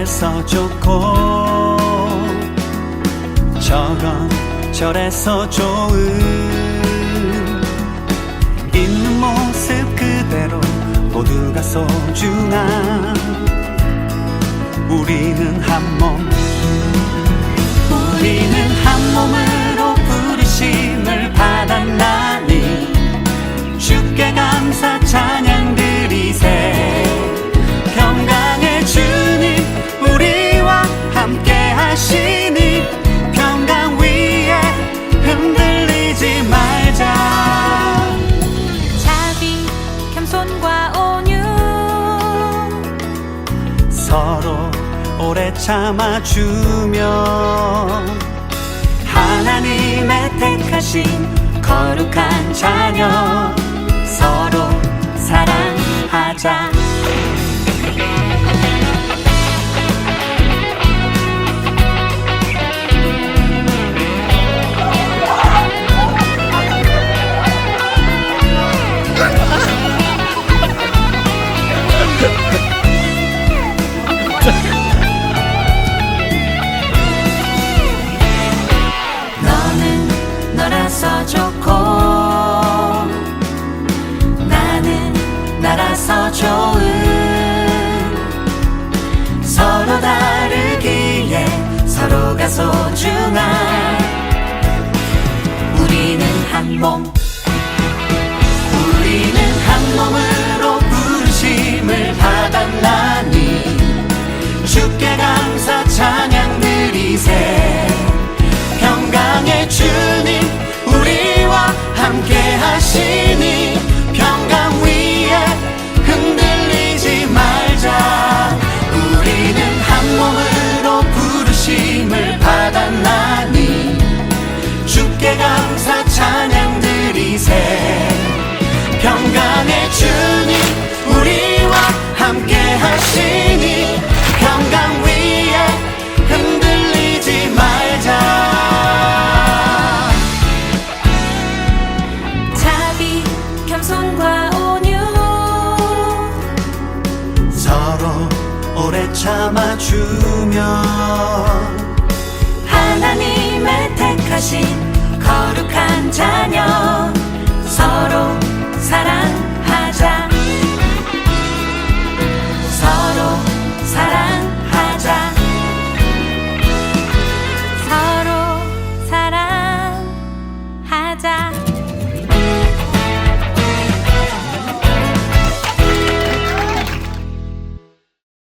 이래서 좋고 저런 저래서 좋은 있는 모습 그대로 모두가 소중한 오래 참아주며 하나님의 택하신 거룩한 자녀 서로 사랑하자. 소중한 우리는 한몸. 참아주며 하나님의 택하신 거룩한 자녀 서로 사랑